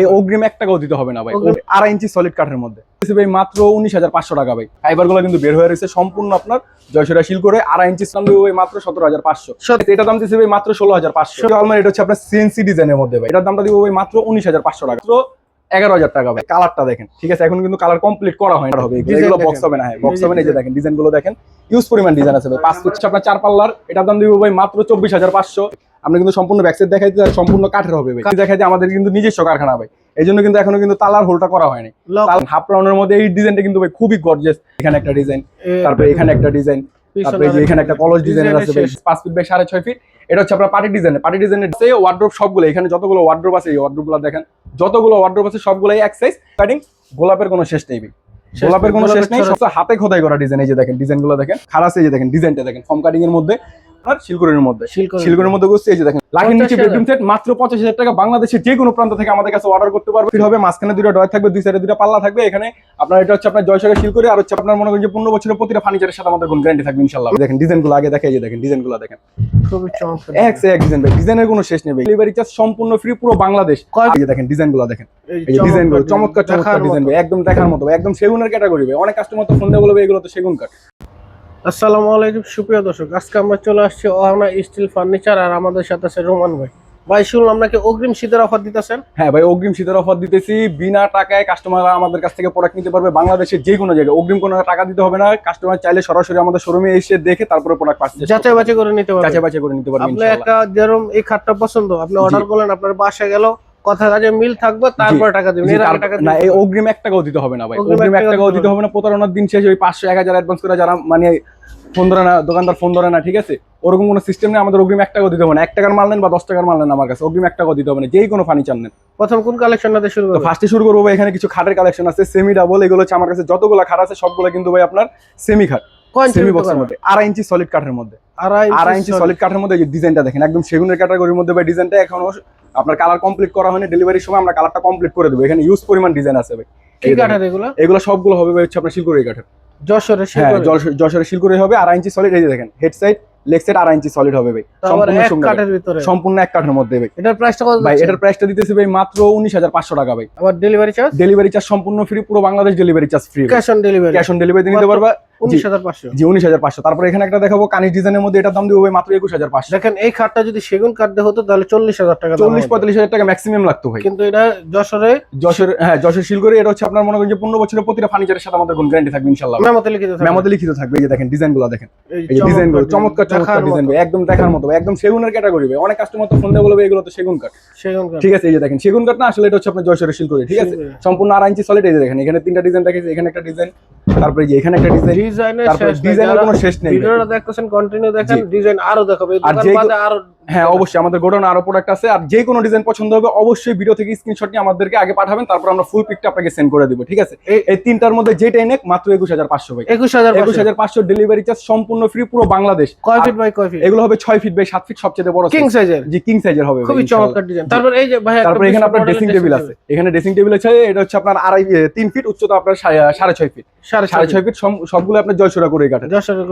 এই অগ্রিম এক টাকাও দিতে হবে না ভাই। আড়াই ইঞ্চি সলিড কাঠের মধ্যে। ভাই মাত্র উনিশ হাজার পাঁচশো টাকা ভাই। ফাইবারগুলো কিন্তু বের হয়ে রয়েছে সম্পূর্ণ আপনার জয়সরা শিল করে আড়াই ইঞ্চি দাম দেবো মাত্র সতেরো হাজার পাঁচশো। এটা দাম দিচ্ছে ভাই মাত্র ষোলো হাজার পাঁচশো। এটা হচ্ছে আপনার সিএনসি ডিজাইনের মধ্যে ভাই। এটার দামটা দিব ভাই মাত্র উনিশ হাজার পাঁচশো টাকা। এগারো হাজার টাকা ভাই। কালারটা দেখেন ঠিক আছে? এখন কিন্তু কালার কমপ্লিট করা হয় না হবে এগুলো। বক্স হবে না হ্যাঁ বক্স হবে না। যে দেখেন। ডিজাইনগুলো দেখেন। ইউজ পরিমাণ ডিজাইন আছে ভাই। পাঁচ ফুট আপনার চার পাল্লার। এটার দাম দিব ভাই মাত্র চব্বিশ হাজার পাঁচশো। আমরা কিন্তু সম্পূর্ণ ব্যাকসাইড দেখাইতে আর সম্পূর্ণ কাঠের হবে ভাই। দেখাইতে আমাদের কিন্তু নিজস্ব কারখানা ভাই। এই জন্য কিন্তু এখনও কিন্তু তালার হোলটা করা হয়নি। হাফ রাউন্ডের মধ্যে এই ডিজাইনটা কিন্তু ভাই খুবই গর্জিয়াস এখানে একটা ডিজাইন তারপরে এখানে একটা ডিজাইন তারপরে যে এখানে একটা কলস ডিজাইনের আছে ভাই পাঁচ ফিট বাই সাড়ে ছয় ফিট এটা হচ্ছে আপনার পার্টি ডিজাইনের পার্টি ডিজাইনের আছে ওয়ার্ড্রোপ সবগুলো এখানে যতগুলো ওয়ার্ড্রোপ আছে এই ওয়ার্ড্রোপগুলো দেখেন যতগুলো ওয়ার্ড্রোপ আছে সবগুলোই এক সাইজ কাটিং গোলাপের কোনো শেষ নেই ভাই। গোলাপের কোনো শেষ নেই হাতে খোদাই করা ডিজাইন এই যে দেখেন ডিজাইনগুলো দেখেন। খারাপ এই যে দেখেন ডিজাইনটা দেখেন ফর্ম কাটিং এর মধ্যে। আপনার মধ্যে। মধ্যে এই যে দেখেন লাখের নিচে বেডরুম সেট মাত্র পঁচাশ হাজার টাকা। বাংলাদেশের যে কোনো প্রান্ত থেকে আমাদের কাছে অর্ডার করতে পারবে। ফিট হবে মাঝখানে দুটো ডয় থাকবে দুই সাইডে দুটো পাল্লা থাকবে। এখানে আপনার এটা হচ্ছে আপনার জয়সাগর আর হচ্ছে আপনার মনে করেন যে পনেরো বছরের প্রতিটা ফার্নিচারের সাথে আমাদের কোন গ্যারান্টি থাকবে ইনশাল্লাহ দেখেন ডিজাইনগুলো আগে দেখে এই যে দেখেন ডিজাইনগুলো দেখেন। খুবই চমৎকার। এক এক ডিজাইন ভাই ডিজাইনের কোনো শেষ নেই ডেলিভারি চার্জ সম্পূর্ণ ফ্রি পুরো বাংলাদেশ। এই দেখেন দেখেন। এই চমৎকার চমৎকার ডিজাইন। একদম দেখার মতো একদম সেগুনের ক্যাটাগরি ভাই। অনেক কাস্টমার তো ফোন দিয়ে বলবে এগুলো তো সেগুন কাঠ আসসালামু আলাইকুম সুপ্রিয় দর্শক। আজকে আমরা চলে আসছি ওহানা স্টিল ফার্নিচার আর আমাদের সাথে আছে রোমান ভাই। ভাই শুনলাম নাকি অগ্রিম শীতের অফার দিতেছেন? হ্যাঁ ভাই অগ্রিম শীতের অফার দিতেছি। বিনা টাকায় কাস্টমার আমাদের কাছ থেকে প্রোডাক্ট নিতে পারবে বাংলাদেশের যে কোনো জায়গায়। অগ্রিম কোনো টাকা দিতে হবে না। কাস্টমার চাইলে সরাসরি আমাদের শোরুমে এসে দেখে তারপরে প্রোডাক্ট পাচ্ছে যাচাই বাছাই করে নিতে পারবে। যাচাই পারবেন বাছাই করে নিতে পারবে আপনি একটা যেরকম এই খাটটা পছন্দ আপনি অর্ডার করলেন আপনার বাসায় গেল কথা কাজে মিল থাকবে তারপরে টাকা দিবেন। এর আগে টাকা না এই অগ্রিম এক টাকাও দিতে হবে না ভাই। অগ্রিম অগ্রিম এক এক টাকাও টাকাও দিতে হবে। না প্রতারণার দিন শেষে ওই পাঁচশো এক হাজার অ্যাডভান্স করে যারা মানে ফোন ধরে না দোকানদার ফোন ধরে না ঠিক আছে? ওরকম কোনো সিস্টেম নেই আমাদের অগ্রিম এক টাকাও দিতে হবে না। এক টাকার মাল নেন বা দশ টাকার মাল নেন আমার কাছে অগ্রিম এক টাকাও দিতে হবে না যেই কোনো ফার্নিচার নেন। প্রথম কোন কালেকশনটা শুরু তো করবেন? ফার্স্টে শুরু করব এখানে কিছু খাটের কালেকশন আছে সেমি ডাবল এগুলো হচ্ছে আমার কাছে যতগুলো খাট আছে সবগুলো কিন্তু ভাই আপনার সেমি খাট সেমি বক্সের মধ্যে আড়াই ইঞ্চি সলিড কাঠের মধ্যে। আড়াই ইঞ্চি সলিড কাঠের মধ্যে ডিজাইনটা দেখেন একদম সেগুনের ক্যাটাগরির মধ্যে ভাই ডিজাইনটা এখনও আপনার কালার কমপ্লিট করা হয়নি ডেলিভারির সময় আমরা কালারটা কমপ্লিট করে দেবো। এখানে ইউজ পরিমাণ ডিজাইন আছে ভাই। কি কাঠের এগুলো? এগুলো সবগুলো হবে ভাই হচ্ছে আপনার শিলকুড়ি কাঠের যশোরে শিলকড়ি। শিলকুড়ি হবে আড়াই ইঞ্চি সলিড এই যে দেখেন হেড সাইড লেগ সাইড আড়াই ইঞ্চি সলিড হবে ভাই। সম্পূর্ণ এক কাঠের ভিতরে। সম্পূর্ণ এক কাঠের মধ্যে ভাই। এটার প্রাইসটা কত ভাই এটার প্রাইসটা দিতেছি ভাই মাত্র উনিশ হাজার পাঁচশো টাকা ভাই। আবার ডেলিভারি চার্জ ডেলিভারি চার্জ সম্পূর্ণ ফ্রি পুরো Bangladesh delivery charge free cash on delivery cash on delivery নিতে পারবা। জি উনিশ হাজার পাঁচশো। তারপরে এখানে একটা দেখাবো কানিজ ডিজাইনের মধ্যে এটার দাম দিব মাত্র একুশ হাজার পাঁচশো। দেখেন এই খাটটা যদি সেগুন কাঠ হতো তাহলে চল্লিশ হাজার টাকা চল্লিশ পঁয়তাল্লিশ হাজার টাকা ম্যাক্সিমাম লাগতো ভাই। কিন্তু এটা যশোরে যশোর হ্যাঁ যশোর শিলগড়ি এটা হচ্ছে আপনার মনে করেন যে পনেরো বছরের প্রতিটা ফার্নিচারের সাথে আমাদের কোন গ্যারান্টি থাকবে ইনশাল্লাহ মেমোতে লিখিত থাকে। মেমোতে লিখিত থাকবে এই যে দেখেন ডিজাইনগুলো দেখেন। এই যে চমৎকার চমৎকার চমৎকার ডিজাইন একদম দেখার মতো একদম সেগুনের ক্যাটাগরি অনেক কাস্টমার তো ফোন দিয়ে বলবে এগুলো তো সেগুন কাঠ। সেগুন কাঠ। ঠিক আছে এই যে দেখেন সেগুন কাঠ না আসলে এটা হচ্ছে আপনার শিলগড়ি ঠিক আছে? সম্পূর্ণ আড়াই ইঞ্চি সলিড এই যে দেখেন এখানে তিনটা ডিজাইন দেখেছি এখানে একটা ডিজাইন তারপরে যে এখানে একটা ডিজাইন ডিজাইনের শেষ নাই। ডিজাইনের কোনো শেষ নেই ভিডিওটা দেখতেছেন কন্টিনিউ দেখেন ডিজাইন আরও দেখাবে এই দোকান বাদে আরও হ্যাঁ অবশ্যই আমাদের গোডাউন আরও প্রোডাক্ট আছে আর যে কোনো ডিজাইন পছন্দ হবে অবশ্যই ভিডিও থেকে স্ক্রিনশট নিয়ে আমাদেরকে আগে পাঠাবেন তারপর আমরা ফুল পিকটা আপনাকে সেন্ড করে দিব ঠিক আছে? এই এই তিনটার মধ্যে যেটাই নেক মাত্র একুশ হাজার পাঁচশো ভাই। একুশ হাজার একুশ হাজার পাঁচশো ডেলিভারি চার্জ সম্পূর্ণ ফ্রি পুরো বাংলাদেশ। কয় ফিট বাই কয় ফিট এগুলো হবে ছয় ফিট বাই সাত ফিট সবচেয়ে বড় কিং সাইজের জি কিং সাইজের হবে খুবই চমৎকার ডিজাইন তারপর এই যে ভাই তারপরে এখানে আপনার ড্রেসিং টেবিল আছে। এখানে ড্রেসিং টেবিল আছে এটা হচ্ছে আপনার আড়াই তিন ফিট উচ্চতা আপনার সাড়ে- ছয় ফিট সাড়ে সাড়ে ছয় ফিট সবগুলো আপনার জয়সুরা করে কাটে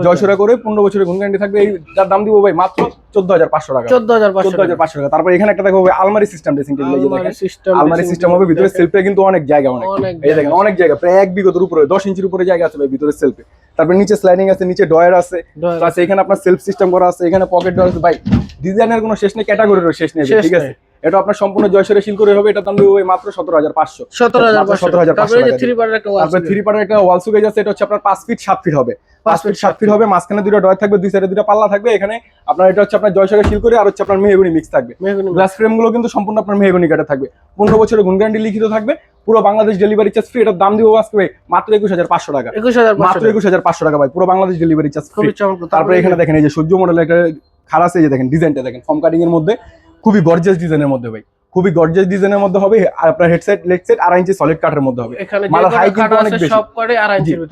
জয়সুরা করে। পনেরো বছরের গ্যারান্টি থাকবে এইটার দাম দিব ভাই মাত্র চোদ্দ হাজার পাঁচশো টাকা। চোদ্দ হাজার পাঁচশো চোদ্দ হাজার পাঁচশো টাকা। তারপর এখানে একটা দেখো আলমারি সিস্টেম ড্রেসিং টেবিল এই দেখেন। আলমারি সিস্টেম হবে ভিতরে সেলফে কিন্তু অনেক জায়গা অনেক। অনেক এই দেখেন অনেক জায়গা প্রায় এক উপরে দশ ইঞ্চির উপরে জায়গা আছে ভাই ভিতরে সেলফে তারপর নিচে স্লাইডিং আছে নিচে ডয়ার আছে। প্লাস এখানে আপনার সেলফ সিস্টেম করা আছে এখানে পকেট ডয়ার আছে। ভাই ডিজাইনের কোনো শেষ নেই ক্যাটাগরিরও শেষ নেই ঠিক আছে। এটা আপনার সম্পূর্ণ জয়সরে শিল করে হবে এটা দাম দেবো মাত্র সতেরো হাজার পাঁচশো। সতেরো হাজার মাত্র পাঁচশো। 17,500 তারপরে এই যে টাকা থ্রি পার্টের একটা ওয়াল সুকেজ আছে এটা হচ্ছে আপনার পাঁচ ফিট সাত ফিট হবে। পাঁচ ফিট সাত ফিট হবে মাঝখানে দুটো ডয়ার থাকবে দুই সাইডে দুটো পাল্লা থাকবে এখানে আপনার এটা হচ্ছে আপনার জয়সরে করে আর হচ্ছে আপনার মেহগুনি মিক্স থাকবে। গ্লাস ফ্রেমগুলো কিন্তু সম্পূর্ণ আপনার মেহগনি কাটে থাকবে। পনেরো বছরের গুণ গ্যারান্টি লিখিত থাকবে পুরো বাংলাদেশ ডেলিভারি চার্জ ফ্রি এটার দাম দিব আজকে মাত্র একুশ হাজার পাঁচশো টাকা। একুশ হাজার মাত্র একুশ হাজার পাঁচশো টাকা ভাই পুরো বাংলাদেশ ডেলিভারি চার্জ ফ্রি তারপরে এখানে দেখেন এই যে সূর্য মডেল একটা খারাপ এই যে দেখেন ডিজাইনটা দেখেন ফর্ম কাটিং এর মধ্যে। খুবই গর্জিয়াস ডিজাইনের মধ্যে ভাই। খুবই গর্জিয়াস ডিজাইনের মধ্যে হবে আর আপনার হেডসেট লেগ সেট আড়াই ইঞ্চি সলিড কাঠের মধ্যে হবে। মালার কটা কিন্তু অনেক বেশি।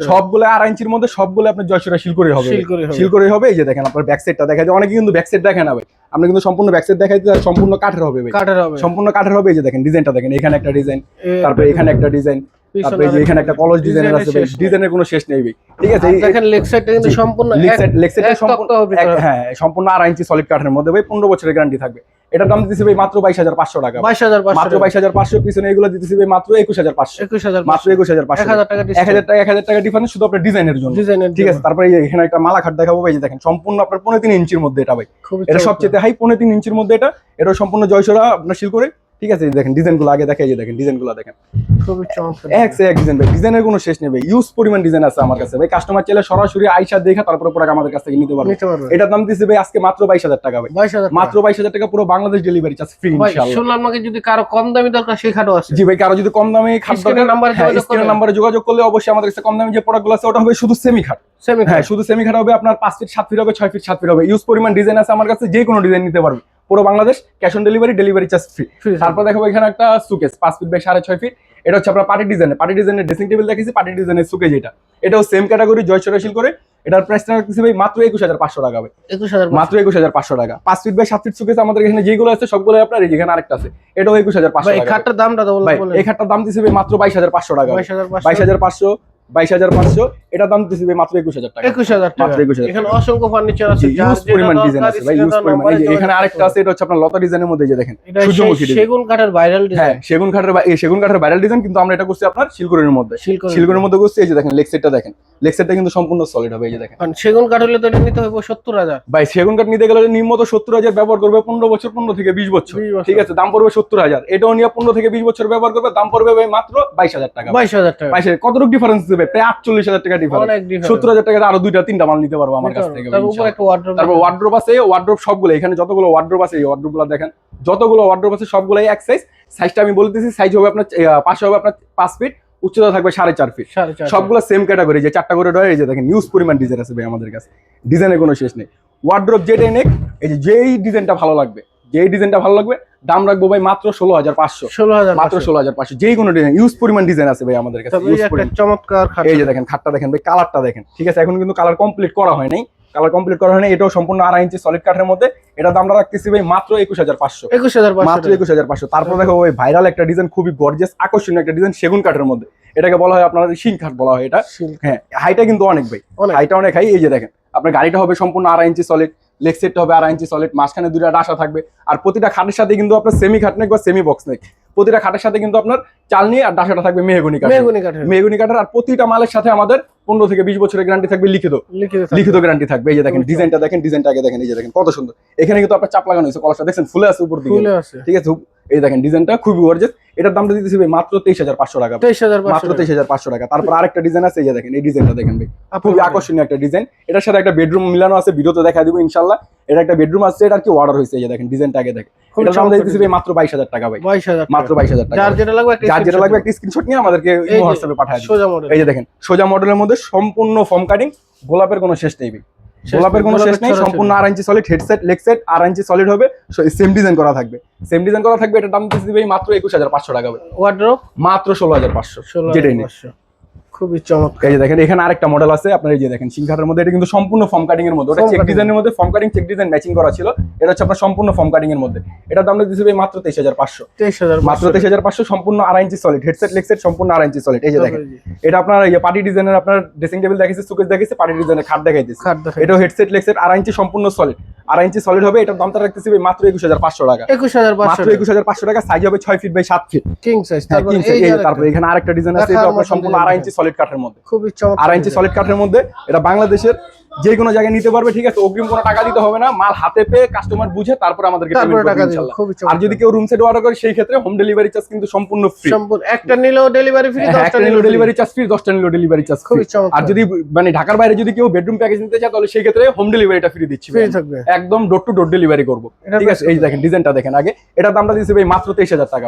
সবগুলো আড়াই ইঞ্চির মধ্যে সবগুলো আপনার জয়সরা শিল করে হবে। শিল করে হবে। এই যে দেখেন আপনার ব্যাক সাইডটা দেখা যায়। অনেকে কিন্তু ব্যাক সাইড দেখে না ভাই। আমরা কিন্তু সম্পূর্ণ ব্যাক সাইড দেখাইতে আর সম্পূর্ণ কাঠের হবে কাঠের হবে। সম্পূর্ণ কাঠের হবে এই যে দেখেন ডিজাইনটা দেখেন এখানে একটা ডিজাইন তারপরে এখানে একটা ডিজাইন তারপরে যে এখানে একটা কলস ডিজাইনের আছে ডিজাইনের কোনো শেষ নেই ঠিক আছে এই- দেখেন লেগ সাইডটা কিন্তু সম্পূর্ণ লেগ সাইড লেগ সাইডের সম্পূর্ণ হবে হ্যাঁ সম্পূর্ণ আড়াই ইঞ্চি সলিড কাঠের মধ্যে ভাই পনেরো বছরের গ্যারান্টি থাকবে। এটার দাম দিতেছি ভাই মাত্র বাইশ হাজার পাঁচশো টাকা। বাইশ হাজার মাত্র বাইশ হাজার পাঁচশো পিছনে এগুলো দিতেছি ভাই মাত্র একুশ হাজার পাঁচশো। একুশ হাজার মাত্র একুশ হাজার পাঁচশো। এক হাজার টাকা এক হাজার টাকা এক হাজার টাকা ডিফারেন্স শুধু আপনার ডিজাইনের জন্য। ডিজাইনের ঠিক আছে তারপরে এখানে একটা মালা খাট দেখাবো ভাই দেখেন সম্পূর্ণ আপনার পনেরো তিন ইঞ্চির মধ্যে এটা ভাই। এটা সবচেয়ে হাই পনেরো তিন ইঞ্চির মধ্যে এটা। এটা সম্পূর্ণ জয়সরা আপনার শিল করে ঠিক আছে দেখেন ডিজাইনগুলো আগে দেখে এই যে দেখেন ডিজাইনগুলো দেখেন। খুবই চমৎকার এক সে এক ডিজাইন ভাই ডিজাইনের কোনো শেষ নেই ভাই। ইউজ পরিমাণ ডিজাইন আছে আমার কাছে ভাই। কাস্টমার চাইলে সরাসরি আইসা দেখা তারপরে প্রোডাক্ট আমাদের কাছ থেকে নিতে পারবে। নিতে দাম দিচ্ছে ভাই আজকে মাত্র বাইশ হাজার টাকা ভাই। বাইশ হাজার মাত্র বাইশ হাজার টাকা পুরো বাংলাদেশ ডেলিভারি চার্জ ফ্রি ইনশাআল্লাহ। শুনলাম নাকি যদি কারও কম দামি দরকার সেই আছে। জি ভাই কারও যদি কম দামে খাট Screen দরকার নাম্বারে হ্যাঁ যোগাযোগ স্ক্রিনের করলে- যোগাযোগ করলে অবশ্যই আমাদের কাছে কম দামে যে প্রোডাক্টগুলো আছে ওটা হবে শুধু সেমি খাট। সেমি হ্যাঁ শুধু সেমি খাট হবে আপনার পাঁচ ফিট সাত ফিট হবে ছয় ফিট সাত ফিট হবে। ইউজ পরিমাণ ডিজাইন আছে আমার কাছে যে কোনো ডিজাইন নিতে পারবে। পুরো Bangladesh cash on delivery delivery charge free তারপর দেখাবো এখানে একটা সুকেস পাঁচ ফিট বাই সাড়ে ছয় ফিট এটা হচ্ছে আপনার পার্টি ডিজাইনের পার্টি ডিজাইনের ড্রেসিং টেবিল দেখেছি পার্টি ডিজাইনের সুকেজ এটা। এটাও সেম ক্যাটাগরি জয়সরা শিল করে। এটার প্রাইসটা রাখতেছি ভাই মাত্র একুশ হাজার পাঁচশো টাকা ভাই। একুশ হাজার মাত্র একুশ হাজার পাঁচশো টাকা। পাঁচ ফিট বাই সাত ফিট সুকেস আমাদের এখানে যেগুলো আছে সবগুলো আপনার এখানে আরেকটা আছে। এটাও একুশ হাজার পাঁচশো টাকা খাটটার দামটা ভাই এই খাটটার দাম দিছি ভাই মাত্র বাইশ হাজার পাঁচশো টাকা বাইশ হাজার পাঁচশো বাইশ হাজার পাঁচশো। এটার দাম দিছি ভাই মাত্র একুশ হাজার টাকা। একুশ হাজার টাকা। মাত্র 21,000 এখানে অসংখ্য ফার্নিচার আছে ইউজ পরিমাণ ডিজাইন আছে ভাই ইউজ পরিমাণ। এই যে এখানে আরেকটা আছে। এটা হচ্ছে আপনার লতা ডিজাইনের মধ্যে যে দেখেন এটা সূর্যমুখী ডিজাইন সেগুন কাঠের ভাইরাল ডিজাইন হ্যাঁ সেগুন কাঠের এই সেগুন কাঠের ভাইরাল ডিজাইন কিন্তু আমরা এটা করছি আপনার শিলগুড়ির মধ্যে। শিলকড়ি মধ্যে। করছি এই যে দেখেন লেগ সেটটা দেখেন। লেগ সেটটা কিন্তু সম্পূর্ণ সলিড হবে এই যে দেখেন। কারণ সেগুন কাঠ হলে তো এটা নিতে হবে সত্তর হাজার। ভাই সেগুন কাঠ নিতে গেলে নিম্নত সত্তর হাজার ব্যবহার করবে পনেরো বছর পনেরো থেকে বিশ বছর। 20 বছর। ঠিক আছে দাম পড়বে সত্তর হাজার। এটাও নিয়ে পনেরো থেকে বিশ বছর ব্যবহার করবে দাম পড়বে ভাই মাত্র বাইশ হাজার টাকা। বাইশ হাজার টাকা। বাইশ হাজার কতটুকু ডিফারেন্স দেবে? প্রায় আটচল্লিশ হাজার টাকা ডিফারেন্স অনেক সত্তর হাজার টাকা আরও দুইটা তিনটা মাল নিতে পারব আমার কাছ থেকে তার ভাই, উপর একটা wardrobe তারপর ওয়ার্ড্রোপ আছে ওয়ার্ড্রোপ সবগুলো এখানে যতগুলো ওয়ার্ড্রোপ আছে এই ওয়ার্ড্রোপগুলো দেখেন। যতগুলো ওয়ার্ড্রোপ আছে সবগুলোই এক সাইজ সাইজটা আমি বলতেছি সাইজ হবে আপনার পাশে হবে আপনার পাঁচ ফিট উচ্চতা থাকবে সাড়ে চার ফিট সবগুলো সেম ক্যাটাগরি যে চারটা করে ডয় এই যে দেখেন নিউজ পরিমাণ ডিজাইন আছে ভাই আমাদের কাছে। ডিজাইনের কোনো শেষ নেই। ওয়ার্ড্রোপ যেটাই নেক এই যে যেই ডিজাইনটা ভালো লাগবে যেই ডিজাইনটা ভালো লাগবে দাম রাখব ভাই মাত্র ষোলো হাজার পাঁচশো। ষোলো হাজার মাত্র ষোলো হাজার পাঁচশো। যেই কোনো ডিজাইন ইউজ পরিমাণ ডিজাইন আছে ভাই আমাদের কাছে চমৎকার এই যে দেখেন খাটটা দেখেন ভাই কালারটা দেখেন ঠিক আছে? এখন কিন্তু কালার কমপ্লিট করা হয় নাই। কালার কমপ্লিট করা হয়নি এটাও সম্পূর্ণ আড়াই ইঞ্চি সলিড কাঠের মধ্যে। এটা দামটা রাখতেছি ভাই মাত্র একুশ হাজার পাঁচশো। একুশ হাজার মাত্র একুশ হাজার পাঁচশো। তারপর দেখো ওই ভাইরাল একটা ডিজাইন খুবই গর্জিয়াস আকর্ষণীয় একটা ডিজাইন সেগুন কাঠের মধ্যে। এটাকে বলা হয় আপনার শিং কাঠ বলা হয় এটা। হ্যাঁ হাইটা কিন্তু অনেক ভাই। অনেক। হাইটা অনেক হাই এই যে দেখেন আপনার গাড়িটা হবে সম্পূর্ণ আড়াই ইঞ্চি সলিড লেগ সেটটা হবে আড়াই ইঞ্চি সলিড মাঝখানে দুইটা ডাসা থাকবে। আর প্রতিটা খাটের সাথে কিন্তু আপনার সেমি খাট নেক বা সেমি বক্স নেক প্রতিটা খাটের সাথে কিন্তু আপনার চালনি আর ডাসাটা থাকবে মেহগুনি কাঠ মেহগুনি কাঠের। মেহগুনি কাঠের আর প্রতিটা মালের সাথে আমাদের পনেরো থেকে বিশ বছরের গ্যারান্টি থাকবে লিখিত। লিখিত গ্যারান্টি থাকবে। এই যে দেখেন ডিজাইনটা দেখেন ডিজাইনটা আগে দেখেন এই যে দেখেন কত সুন্দর। এখানে কিন্তু আপনার চাপ লাগানো হয়েছে কলসটা দেখেন ফুলে আছে উপর দিকে। ঠিক আছে এই দেখেন ডিজাইনটা খুবই গর্জেস এটার দামটা দিতেছি ভাই মাত্র তেইশ হাজার পাঁচশো টাকা। তেইশ হাজার মাত্র তেইশ হাজার পাঁচশো টাকা। তারপর আরেকটা ডিজাইন আছে এই যে দেখেন এই ডিজাইনটা দেখেন ভাই। খুবই আকর্ষণীয় একটা ডিজাইন এটার সাথে একটা বেডরুম মিলানো আছে ভিডিওতে দেখা দিব ইনশাল্লাহ এটা একটা বেডরুম আছে এটা কি অর্ডার হয়েছে এই যে দেখেন ডিজাইনটা আগে দেখেন। এটার দাম দিতেছি ভাই মাত্র বাইশ হাজার টাকা ভাই। বাইশ হাজার মাত্র বাইশ হাজার টাকা যার যেটা লাগবে একটা যার যেটা লাগবে একটা স্ক্রিনশট নিয়ে আমাদেরকে হোয়াটসঅ্যাপে পাঠায় দিন সোজা মডেল এই যে দেখেন সোজা মডেলের মধ্যে সম্পূর্ণ ফর্ম কাটিং গোলাপের কোনো শেষ নেই ভাই। গোলাপের কোনো শেষ নেই সম্পূর্ণ আর inch solid headset leg set আর ইঞ্চি সলিড হবে সেম ডিজাইন করা থাকবে। সেম ডিজাইন করা থাকবে এটা দাম দিতে দিবে মাত্র একুশ হাজার পাঁচশো টাকা হবে। ওয়ার্ড্রোপ মাত্র ষোলো হাজার পাঁচশো যেটাই নেই। খুবই চমৎকার। এই দেখেন এখানে আরেকটা মডেল আছে আপনার এই যে দেখেন সিংহাটের মধ্যে এটা কিন্তু সম্পূর্ণ ফর্ম কাটিং এর মধ্যে। ওটা চেক ডিজাইনের মধ্যে form cutting check design matching করা ছিল। এটা হচ্ছে আপনার সম্পূর্ণ ফর্ম কাটিং এর মধ্যে। এটার দাম দিতে হবে মাত্র তেইশ হাজার পাঁচশো। তেইশ হাজার মাত্র তেইশ হাজার পাঁচশো সম্পূর্ণ আড়াই ইঞ্চি সলিড হেডসেট লেগসেট সম্পূর্ণ আড়াই ইঞ্চি সলিড এই যে দেখেন। এটা আপনার এই পার্টি ডিজাইনের আপনার ড্রেসিং টেবিল দেখেছে সুকেস দেখেছে পার্টি ডিজাইনের খাট দেখেন এটাও হেডসেট লেগসেট আড়াই ইঞ্চি সম্পূর্ণ সলিড আড়াই ইঞ্চি সলিড হবে এটার দামটা রাখতেছি ভাই মাত্র একুশ হাজার পাঁচশো টাকা। একুশ হাজার মাত্র পাঁচশো একুশ হাজার পাঁচশো টাকা সাইজ হবে ছয় ফিট বাই সাত ফিট কিং সাইজ হ্যাঁ, তারপর এখানে আরেকটা ডিজাইন আছে এটা আপনার সম্পূর্ণ আড়াই ইঞ্চি সলিড কাঠের মধ্যে। খুবই আড়াই ইঞ্চি সলিড কাঠের মধ্যে। এটা বাংলাদেশের যে কোনো জায়গায় নিতে পারবে ঠিক আছে? অগ্রিম কোনো টাকা দিতে হবে না। মাল হাতে পেয়ে কাস্টমার বুঝে তারপর আমাদেরকে আর যদি কেউ রুম সেট অর্ডার করে সেই ক্ষেত্রে হোম ডেলিভারি চার্জ কিন্তু সম্পূর্ণ ফ্রি সম্পূর্ণ। একটা নিলেও ডেলিভারি ফ্রি হ্যাঁ, একটা নিলো ডেলিভারি চার্জ ফ্রি দশটা নিলো ডেলিভারি চার্জ ফ্রি খুবই চমৎকার। আর যদি মানে ঢাকার বাইরে যদি কেউ বেডরুম প্যাকেজ নিতে চায় তাহলে সেই ক্ষেত্রে হোম ডেলিভারিটা ফ্রি দিচ্ছি। ফ্রি থাকবে। একদম ডোর টু ডোর ডেলিভারি করব। ঠিক আছে? এই দেখেন ডিজাইনটা দেখেন আগে। এটার দামটা দিচ্ছি ভাই মাত্র তেইশ হাজার টাকা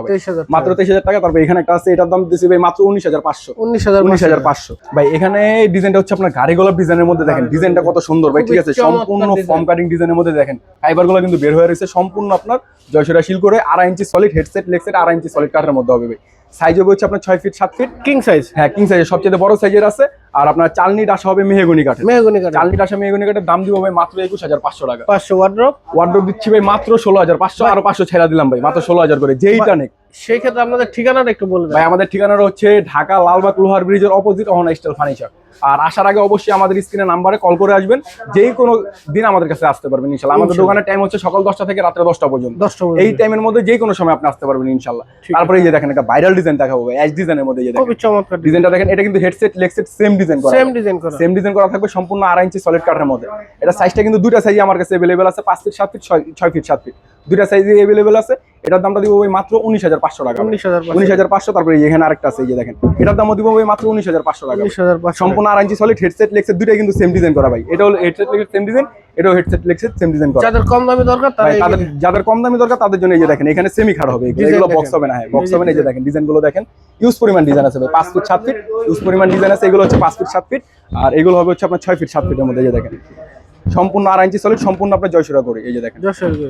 মাত্র তেইশ হাজার টাকা তারপর এখানে একটা আছে এটার দাম দিচ্ছি ভাই মাত্র উনিশ হাজার পাঁচশো। উনিশ হাজার উনিশ হাজার পাঁচশো। ভাই এখানে ডিজাইনটা হচ্ছে আপনার গাড়ি গোলাপ ডিজাইনের মধ্যে দেখেন। গাড়ি ডিজাইনটা কত সুন্দর। ভাই ঠিক আছে সম্পূর্ণ ফর্ম কাটিং ডিজাইনের মধ্যে দেখেন ফাইবারগুলো কিন্তু বের হয়ে রয়েছে সম্পূর্ণ আপনার জয়সরা শিল করে আড়াই ইঞ্চি সলিড হেডসেট লেগসেট আড়াই ইঞ্চি সলিড কাঠের মধ্যে হবে ভাই। সাইজ হবে হচ্ছে আপনার ছয় ফিট সাত ফিট কিং সাইজ হ্যাঁ কিং সাইজের সবচেয়ে বড় সাইজের আছে। আর আপনার চালনি ডাসা হবে মেহগুনি কাঠের। মেহগনি কাঠ চালনি ডাসা মেহগুনি কাঠের দাম দিব ভাই মাত্র একুশ হাজার পাঁচশো টাকা। পাঁচশো ওয়ার্ড্রপ ওয়ার্ড্রোপ দিচ্ছি ভাই মাত্র ষোলো হাজার পাঁচশো আরও পাঁচশো ছেড়া দিলাম ভাই মাত্র ষোলো হাজার করে যেইটা নেই সেই ক্ষেত্রে আপনাদের ঠিকানাটা একটু বলে দেন। ভাই আমাদের ঠিকানাটা হচ্ছে ঢাকা লালবাগ লোহার ব্রিজের অপোজিট অহনা স্টাইল ফার্নিচার আর আসার আগে অবশ্যই আমাদের স্ক্রিনের নাম্বারে কল করে আসবেন। যেই কোনো দিন আমাদের কাছে আসতে পারবেন ইনশাল্লাহ। আমাদের দোকানের টাইম হচ্ছে সকাল দশটা থেকে রাত্রে দশটা পর্যন্ত। এই টাইমের মধ্যে যে কোনো সময় আপনি আসতে পারবেন ইনশাল্লাহ। তারপরে এই যে দেখেন একটা ভাইরাল ডিজাইন দেখাবো ভাই এস ডিজাইনের মধ্যে যে দেখেন। চমৎকার ডিজাইনটা দেখেন এটা কিন্তু headset leg set same design করা। সেম ডিজাইন করা। সেম ডিজাইন করা থাকবে সম্পূর্ণ আড়াই ইঞ্চি সলিড কাঠের মধ্যে। এটা সাইজটা কিন্তু দুইটা সাইজ আমার কাছে অ্যাভেলেবেল আছে পাঁচ ফিট সাত ফিট ছয় ফিট সাত ফিট দুইটা সাইজে অ্যাভেলেবেল আছে। এটার দামটা দিব ওই মাত্র উনিশ হাজার পাঁচশো টাকা। উনিশ হাজার পাঁচশো। তারপরে এখানে আরেকটা আছে এই যে দেখেন। এটার দাম দিব ওই মাত্র উনিশ হাজার পাঁচশো টাকা। উনিশ পাঁচশো ইঞ্চি সলিড হেডসেট লেগসেট দুইটাই কিন্তু সেম ডিজাইন করা ভাই। এটা হলো headset leg set same design এটাও headset leg set same design করা। যাদের কম দামি দরকার তাদের যাদের কম দামি দরকার তাদের জন্য এই যে দেখেন এখানে সেমি খাড় হবে এগুলো। বক্স হবে না হ্যাঁ বক্স হবে না এই যে দেখেন ডিজাইনগুলো দেখেন ইউজ পরিমাণ ডিজাইন আছে ভাই পাঁচ ফিট সাত ফিট ইউজ পরিমাণ ডিজাইন আছে এগুলো হচ্ছে পাঁচ ফিট সাত ফিট আর এগুলো হবে হচ্ছে আপনার ছয় ফিট সাত ফিটের মধ্যে যে দেখেন। সম্পূর্ণ আড়াই ইঞ্চি সলিড সম্পূর্ণ আপনার জয়সুরা করে এই যে দেখেন।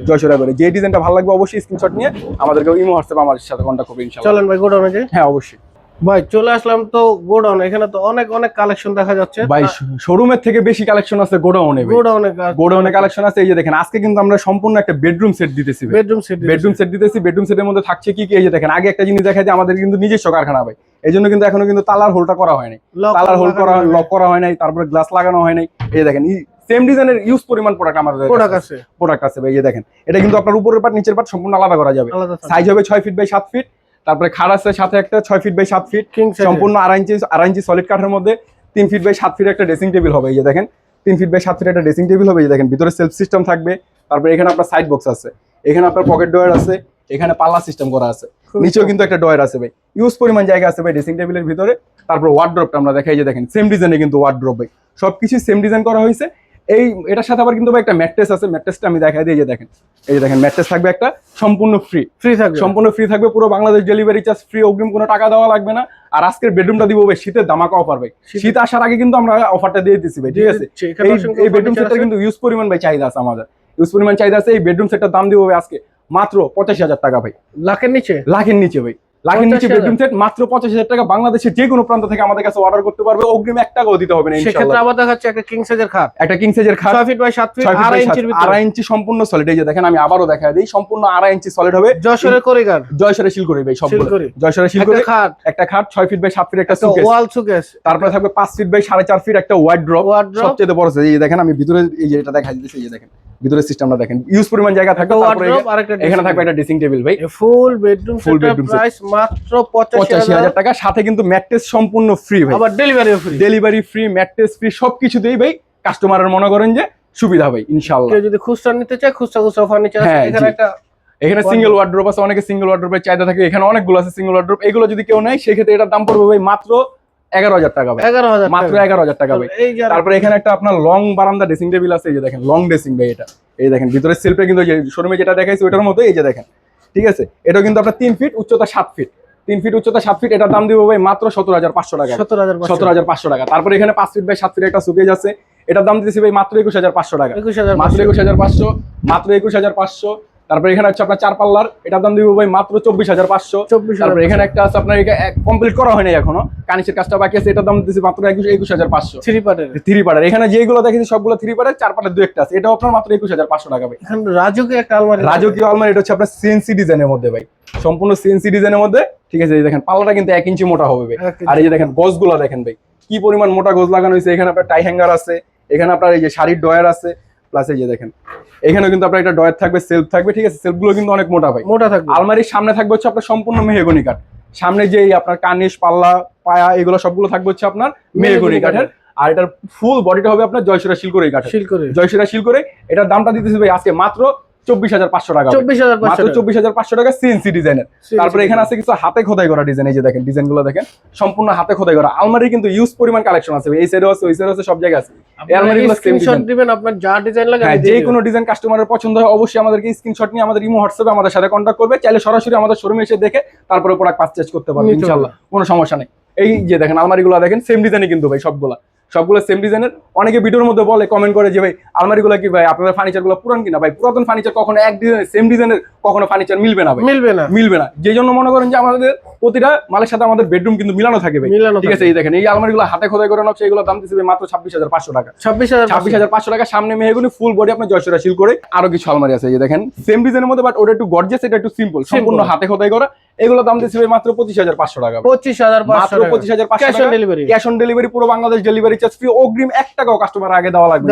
জয়সুরা করে। যে ডিজাইনটা ভালো লাগবে অবশ্যই স্ক্রিনশট নিয়ে আমাদেরকে ইমো হোয়াটসঅ্যাপ আমার সাথে কন্ট্যাক্ট করবে ইনশাআল্লাহ। চলেন ভাই গোডাউনে হ্যাঁ অবশ্যই। ভাই চলে আসলাম তো গোডাউন। এখানে তো অনেক অনেক কালেকশন দেখা যাচ্ছে। ভাই শোরুমের থেকে বেশি কালেকশন আছে গোডাউনে গোডাউনে গোডাউনে কালেকশন আছে এই যে দেখেন আজকে কিন্তু আমরা সম্পূর্ণ একটা বেডরুম সেট দিতেছি। বেডরুম সেট বেডরুম সেট দিতেছি বেডরুম সেটের মধ্যে থাকছে কি কি? এই যে দেখেন আগে একটা জিনিস দেখাই যে আমাদের কিন্তু নিজস্ব কারখানা ভাই। এই জন্য কিন্তু এখনও কিন্তু তালার হোলটা করা হয়নি তালার হোল করা লক করা হয় নাই তারপরে গ্লাস লাগানো হয় নাই। এই দেখেন সেম ডিজাইনের ইউজ পরিমাণ প্রোডাক্ট আমাদের প্রোডাক্ট আছে। প্রোডাক্ট আছে ভাই এই দেখেন। এটা কিন্তু আপনার উপরের পার্ট নিচের পার্ট সম্পূর্ণ আলাদা করা যাবে। সাইজ হবে ছয় ফিট বাই সাত ফিট তারপরে খাট আছে সাথে একটা ছয় ফিট বাই সাত ফিট। সম্পূর্ণ আড়াই ইঞ্চি আড়াই ইঞ্চি সলিড কাঠের মধ্যে তিন ফিট বাই সাত ফিট একটা ড্রেসিং টেবিল হবে এই যে দেখেন। তিন ফিট বাই সাত ফিট একটা ড্রেসিং টেবিল হবে এই যে দেখেন ভিতরে সেলফ সিস্টেম থাকবে তারপরে এখানে আপনার সাইড বক্স আছে এখানে আপনার পকেট ডয়ার আছে এখানে পাল্লা সিস্টেম করা আছে নিচেও কিন্তু একটা ডয়ার আছে ভাই। ইউজ পরিমাণ জায়গা আছে ভাই ড্রেসিং টেবিলের ভিতরে। তারপর ওয়ার্ড্রপটা আমরা দেখাই যে দেখেন সেম ডিজাইনে কিন্তু ওয়ার্ড্রপ ভাই। সবকিছু সেম ডিজাইন করা হয়েছে। এই এটার সাথে আবার কিন্তু ভাই একটা ম্যাট্রেস আছে। ম্যাট্রেসটা আমি দেখাই দিই যে দেখেন। এই যে দেখেন ম্যাট্রেস থাকবে একটা সম্পূর্ণ ফ্রি ফ্রি থাকবে। সম্পূর্ণ ফ্রি থাকবে পুরো বাংলাদেশ ডেলিভারি চার্জ ফ্রি অগ্রিম কোনো টাকা দেওয়া লাগবে না। আর আজকের বেডরুমটা দিব ভাই শীতের দামাকা অফার ভাই। শীত আসার আগে কিন্তু আমরা অফারটা দিয়ে দিচ্ছি ভাই ঠিক আছে? এই বেডরুম সেটটা কিন্তু ইউজ পরিমাণ ভাই চাহিদা আছে আমাদের। ইউজ পরিমাণ চাহিদা আছে এই বেডরুম সেটটার দাম দিব ভাই আজকে মাত্র পঁচাশি হাজার টাকা ভাই। লাখের নিচে? লাখের নিচে ভাই। লাখের নিচে বেডরুম সেট মাত্র পঁচাশি হাজার টাকা বাংলাদেশের যে কোনো প্রান্ত থেকে আমাদের কাছে অর্ডার করতে পারবে। অগ্রিম এক টাকাও দিতে হবে না সেক্ষেত্রে আবার দেখাচ্ছে একটা কিং সাইজের খাট। একটা কিং সাইজের খাট। ফিট বাই সাত ফিট আড়াই ইঞ্চির ভিতরে। আড়াই ইঞ্চি সম্পূর্ণ সলিড এই যে দেখেন আমি আবারও দেখা দিই সম্পূর্ণ আড়াই ইঞ্চি সলিড হবে। যশোরের করিগার। জয়সরে ভাই সবগুলো শিলকড়ি। জয়সরে একটা শিলকড়ি খাট। একটা খাট ছয় ফিট বাই সাত ফিট একটা সুকেস ওয়াল সুকেস তারপরে থাকবে পাঁচ ফিট বাই সাড়ে চার ফিট একটা ওয়াইড ড্রপ Wardrobe। সবচেয়ে বড় size। এই দেখেন আমি ভিতরে এই যে এটা দেখা দিতেছি এই যে দেখেন। ভিতরে সিস্টেমটা দেখেন। ইউজ পরিমাণ জায়গা একটা এখানে থাকবে একটা ড্রেসিং টেবিল ভাই। Full bedroom bedroom set। Price মাত্র পঁচাশি পঁচাশি হাজার টাকা সাথে কিন্তু ম্যাট্রেস সম্পূর্ণ ফ্রি ভাই। আবার ডেলিভারিও free delivery free mattress free সবকিছুতেই ভাই কাস্টমারের মনে করেন যে সুবিধা ভাই ইনশাল্লাহ কেউ যদি খুচরা নিতে চায় খুচরা খুচরা ফার্নিচার আছে হ্যাঁ, এখানে একটা এখানে। সিঙ্গেল ওয়ার্ড্রোপ আছে অনেকে সিঙ্গেল ওয়ার্ড্রোপের চাহিদা থাকে এখানে অনেকগুলো আছে সিঙ্গেল ওয়ার্ড্রোপ এগুলো যদি কেউ নেয় সেক্ষেত্রে এটার দাম পড়বে ভাই মাত্র এগারো হাজার টাকা ভাই। এগারো হাজার মাত্র এগারো হাজার টাকা ভাই। তারপরে এখানে একটা আপনার লং বারান্দা ড্রেসিং টেবিল আছে এই যে দেখেন লং ড্রেসিং ভাই এটা। এই দেখেন ভিতরে সেলফে কিন্তু শোরুমে যেটা দেখাইছে ওটার মতো এই যে দেখেন ঠিক আছে? এটা কিন্তু আপনার তিন ফিট উচ্চতা সাত ফিট তিন ফিট উচ্চতা সাত ফিট এটার দাম দিব ভাই মাত্র সতেরো হাজার পাঁচশো টাকা। সতেরো হাজার পাঁচশো। টাকা। তারপরে এখানে পাঁচ ফিট বাই সাত ফিট একটা সুকেজ আছে। এটার দাম দিতেছি ভাই মাত্র একুশ হাজার পাঁচশো টাকা। একুশ হাজার মাত্র একুশ হাজার পাঁচশো মাত্র একুশ হাজার পাঁচশো। তারপরে এখানে হচ্ছে আপনার চার পাল্লার এটার দাম দিব ভাই মাত্র চব্বিশ হাজার পাঁচশো। চব্বিশ হাজার এখানে একটা আছে আপনার কমপ্লিট করা হয়নি এখনও। কানিসের কাজটা বাকি আছে এটার দাম দিতেছি মাত্র একুশ একুশ হাজার পাঁচশো। থ্রি পার্টের থ্রি পার্টার এখানে যেগুলো দেখেছি সবগুলো থ্রি পার্টার চার পার্টার দু একটা আছে। এটাও আপনার মাত্র একুশ হাজার পাঁচশো টাকা ভাই। রাজকীয় একটা আলমারি রাজকীয় আলমারি এটা হচ্ছে আপনার সিএনসি ডিজাইনের মধ্যে ভাই। সম্পূর্ণ সিএনসি ডিজাইনের মধ্যে। ঠিক আছে এই দেখেন পাল্লাটা কিন্তু এক ইঞ্চি মোটা হবে ভাই। আর এই যে দেখেন গজগুলো দেখেন ভাই। কি পরিমাণ মোটা গজ লাগানো হয়েছে? এখানে আপনার টাই হ্যাঙ্গার আছে। এখানে আপনার এই যে শাড়ির ডয়ার আছে। প্লাস এই যে দেখেন এখানেও কিন্তু আপনার একটা ডয়ার থাকবে সেলফ থাকবে ঠিক আছে? সেলফগুলো কিন্তু অনেক মোটা ভাই। মোটা থাকবে। আলমারির সামনে থাকবে হচ্ছে আপনার সম্পূর্ণ মেহেগনি কাঠ। সামনে যে আপনার কানিশ পাল্লা পায়া এগুলো সবগুলো থাকবে হচ্ছে আপনার মেহেগনি কাঠের। আর এটার ফুল বডিটা হবে আপনার জয়সুরা শিলকড়ি কাঠ শিল করে জয়সুরা করে এটার দামটা দিতেছি ভাই আজকে মাত্র চব্বিশ হাজার পাঁচশো টাকা চব্বিশ হাজার পাঁচশো চব্বিশ হাজার পাঁচশো টাকা সিএনসি ডিজাইনের। তারপরে এখানে আছে কিছু হাতে খোদাই করা ডিজাইন এই যে দেখেন ডিজাইনগুলো দেখেন। সম্পূর্ণ হাতে খোদাই করা। আলমারি কিন্তু ইউজ পরিমাণ কালেকশন আছে। এই সাইডে আছে ওই সাইডে আছে সব জায়গায় আছে। আলমারিগুলো দিবেন আপনার যা ডিজাইন লাগে হ্যাঁ যে কোনো ডিজাইন কাস্টমারের পছন্দ হয় অবশ্যই আমাদেরকে স্ক্রিনশট নিয়ে আমাদের ইমো হোয়াটসঅ্যাপে আমাদের সাথে কন্ট্যাক্ট করবে। চাইলে সরাসরি আমাদের শোরুমে এসে দেখে তারপরে প্রোডাক্ট পারচেজ করতে পারবে ইনশাআল্লাহ। কোনো সমস্যা নেই। এই যে দেখেন আলমারিগুলো দেখেন সেম ডিজাইনে কিন্তু ভাই সবগুলা। সবগুলো সেম ডিজাইনের অনেকে ভিডিওর মধ্যে বলে কমেন্ট করে যে ভাই আলমারিগুলো কি ভাই আপনাদের ফার্নিচারগুলো পুরান কিনা? ভাই পুরাতন ফার্নিচার কখনো এক ডিজাইনের সেম ডিজাইনের কখনো ফার্নিচার মিলবে না ভাই। মিলবে না। মিলবে না। যেই জন্য মনে করেন যে আমাদের প্রতিটা মালের সাথে আমাদের বেডরুম কিন্তু মিলানো থাকে ভাই। ঠিক আছে এই দেখেন এই আলমারিগুলো হাতে খোদাই করে নকশা এগুলো দাম দিচ্ছে মাত্র ছাব্বিশ হাজার পাঁচশো টাকা। ছাব্বিশ হাজার ছাব্বিশ হাজার পাঁচশো টাকা সামনে মেহেগুনি ফুল বডি আপনার জয়সরা শিল করে আরও কিছু আলমারি আছে এই দেখেন। সেম ডিজাইনের মধ্যে বাট ওটা একটু গর্জেস এটা একটু সিম্পল সম্পূর্ণ হাতে খোদাই করা। এগুলো দাম দিচ্ছে মাত্র পঁচিশ হাজার পাঁচশো টাকা। পঁচিশ হাজার মাত্র পঁচিশ হাজার পাঁচশো ডেলিভারি ক্যাশ অন ডেলিভারি পুরো বাংলাদেশ ডেলিভারি চার্জ ফ্রি অগ্রিম এক টাকাও কাস্টমার আগে দেওয়া লাগবে।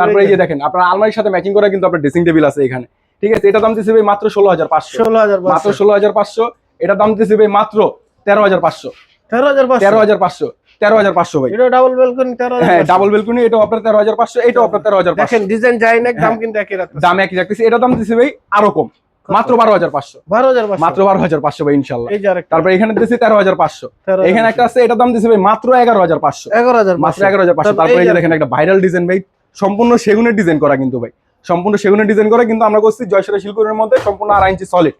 তারপরে এই যে দেখেন আপনার আলমারির সাথে ম্যাচিং করা কিন্তু আপনার ড্রেসিং টেবিল আছে এখানে। ঠিক আছে এটা দাম দিচ্ছে মাত্র ষোলো হাজার পাঁচশো। ষোলো হাজার মাত্র ষোলো হাজার পাঁচশো। এটা দাম দিচ্ছে ভাই মাত্র তেরো হাজার পাঁচশো। তেরো হাজার তেরো হাজার পাঁচশো তেরো হাজার পাঁচশো ভাই। এটা ডাবল বেলকনি তেরো হ্যাঁ ডাবল বেলকুনি এটা আপনার তেরো হাজার পাঁচশো এটাও আপনার তেরো হাজার দেখেন ডিজাইন যায় না দাম হ্যাঁ। কিন্তু একই রাখতেছে। দাম একই রাখতেছি। এটা দাম দিচ্ছে ভাই আরও কম মাত্র বারো হাজার পাঁচশো। বারো হাজার মাত্র বারো হাজার পাঁচশো ভাই ইনশাল্লাহ তারপর এখানে দিচ্ছি তেরো হাজার পাঁচশো। এখানে একটা আছে এটা দাম দিচ্ছে ভাই মাত্র এগারো হাজার পাঁচশো। এগারো হাজার মাত্র এগারো হাজার পাঁচশো। তারপরে দেখেন একটা ভাইরাল ডিজাইন ভাই সম্পূর্ণ সেগুনের ডিজাইন করা কিন্তু ভাই। সম্পূর্ণ সেগুনের ডিজাইন করা কিন্তু আমরা করছি জয়সরা শিল্পের মধ্যে সম্পূর্ণ আড়াই ইঞ্চি সলিড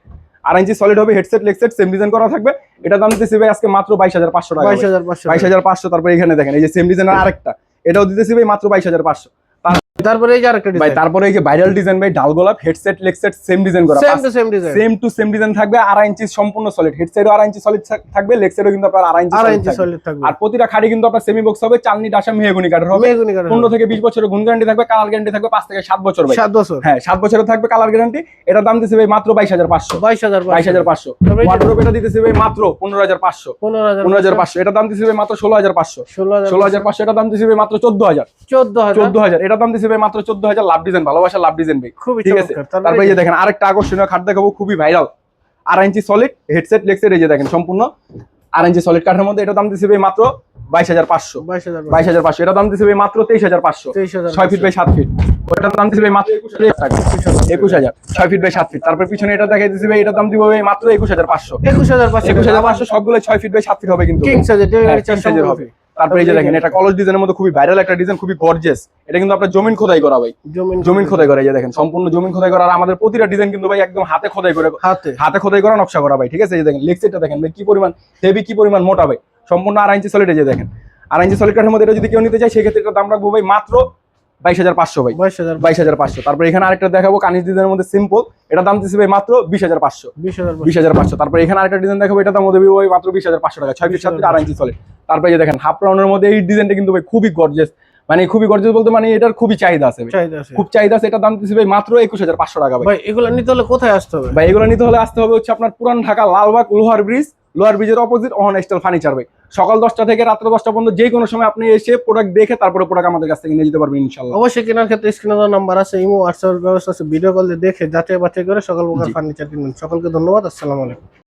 আড়াই ইঞ্চি সলিড হবে headset leg set same design করা থাকবে। এটা দাম দিতেছি ভাই আজকে মাত্র বাইশ হাজার পাঁচশো টাকা বাইশ হাজার পাঁচশো বাইশ হাজার পাঁচশো তারপরে এখানে দেখেন এই যে সেম ডিজাইনের আরেকটা। এটাও দিতেছি ভাই মাত্র বাইশ হাজার পাঁচশো। তারপরে এই যে আরেকটা ভাই তারপরে এই যে ভাইরাল ডিজাইন ভাই ডাল গোলাপ headset leg set same design করা। Same to same design same to same design থাকবে আড়াই ইঞ্চি সম্পূর্ণ সলিড হেডসেটও আড়াই ইঞ্চি সলিড থাকবে লেগসেটও কিন্তু আপনার আড়াই ইঞ্চি। সলিড থাকবে। আর প্রতিটা খাড়ি কিন্তু আপনার সেমি বক্স হবে চালনি ডাসা মেহগুনি কাঠের হবে। মেগুনি কাঠের পনেরো থেকে বিশ বছরের গুণ গ্যারান্টি থাকবে কালার গ্যারান্টি থাকবে পাঁচ থেকে সাত বছর ভাই। সাত বছর। হ্যাঁ সাত বছরের থাকবে কালার গ্যারান্টি এটার দাম দিচ্ছে ভাই মাত্র বাইশ হাজার পাঁচশো। বাইশ হাজার বাইশ হাজার পাঁচশো। তবে এই যে- ওয়ার্ড্রোপ এটা দিতেছে ভাই মাত্র পনেরো হাজার পাঁচশো। পনেরো হাজার পনেরো হাজার পাঁচশো। এটা দাম দিচ্ছে ভাই মাত্র ষোলো হাজার পাঁচশো। ষোলো হাজার ষোলো হাজার পাঁচশো। এটা দাম দিচ্ছে ভাই মাত্র চোদ্দ হাজার। চোদ্দ হাজার। চোদ্দ হাজার। এটা দাম ভাই মাত্র চোদ্দ হাজার লাভ ডিজাইন ভালোবাসা লাভ ডিজাইন ভাই। খুবই ঠিক আছে? তারপরে এই যে দেখেন। আরেকটা আকর্ষণীয় খাট দেখাবো খুবই ভাইরাল আড়াই ইঞ্চি সলিড হেডসেট লেগসেট এই যে দেখেন সম্পূর্ণ। আড়াই ইঞ্চি সলিড কাঠের মধ্যে এটা দাম দিচ্ছে ভাই মাত্র বাইশ হাজার পাঁচশো। বাইশ হাজার পাঁচশো। এটা দাম দিচ্ছে ভাই মাত্র তেইশ হাজার পাঁচশো। ছয় ফিট বাই সাত ফিট ওটার দাম দিচ্ছে ভাই মাত্র একুশ হাজার। ছয় ফিট বাই সাত ফিট তারপর পিছনে এটা দেখাই দিচ্ছে ভাই এটার দাম দিব ভাই মাত্র একুশ হাজার পাঁচশো। একুশ হাজার পাঁচশো। একুশ হাজার পাঁচশো সবগুলো ছয় ফিট বাই সাত ফিট হবে কিন্তু। হ্যাঁ, হবে। তারপরে এই যে দেখেন এটা কলস ডিজাইনের মধ্যে খুবই ভাইরাল একটা ডিজাইন খুবই গর্জেস এটা কিন্তু আপনার জমিন খোদাই করা ভাই। জমিন খোদাই। করা এই যে দেখেন সম্পূর্ণ জমিন খোদাই করা। আর আমাদের প্রতিটা ডিজাইন কিন্তু ভাই একদম হাতে খোদাই করে হাতে। হাতে খোদাই করা নকশা করা ভাই ঠিক আছে? এই যে দেখেন লেগসেটটা দেখেন ভাই কি পরিমাণ হেভি কি পরিমাণ মোটা ভাই। সম্পূর্ণ আড়াই ইঞ্চি সলিড এই যে দেখেন। আড়াই ইঞ্চি সলিড কাঠের মধ্যে এটা যদি কেউ নিতে চায় সেক্ষেত্রে এটার দাম রাখব ভাই মাত্র বাইশ হাজার পাঁচশো ভাই। বাইশ হাজার পাঁচশো। তারপরে এখানে আরেকটা দেখাবো কানিজ ডিজাইনের মধ্যে সিম্পল এটা দাম দিচ্ছে ভাই মাত্র বিশ হাজার পাঁচশো। বিশ হাজার পাঁচশো। তারপরে এখানে আরেকটা ডিজাইন দেখাবো এটা দাম মধ্যে ভাই মাত্র বিশ হাজার পাঁচশো টাকা ছয় ফিট সাত আড়াই ইঞ্চি সলিড তারপরে দেখেন হাফ রাউন্ডের মধ্যে এই ডিজাইনটা কিন্তু ভাই খুবই গর্জেস মানে খুবই গর্জেস বলতে মানে এটার খুবই চাহিদা আছে খুব চাহিদা আছে দাম দিচ্ছে ভাই মাত্র একুশ হাজার পাঁচশো টাকা ভাই। ভাই এগুলো নিতে হলে কোথায় আসতে হবে? ভাই এগুলো নিতে হলে আসতে হবে হচ্ছে আপনার পুরান ঢাকা লালবাগ লোহার ব্রিজ লোহার ব্রিজের অপোজিট অহন স্টাইল ফার্নিচার ভাই। সকাল দশটা থেকে রাত্র দশটা পর্যন্ত যে কোনো সময় আপনি এসে প্রোডাক্ট দেখে তারপরে প্রোডাক্ট আমাদের কাছ থেকে নিয়ে যেতে পারবেন ইনশাল্লাহ অবশ্যই কেনার ক্ষেত্রে স্ক্রিনে নাম্বার আছে ইমো হোয়াটসঅ্যাপ ব্যবস্থা আছে ভিডিও কল দেখে যাতে বাছাই করে সকাল প্রকার ফার্নিচার কিনবেন। সকলকে ধন্যবাদ আসসালামু আলাইকুম।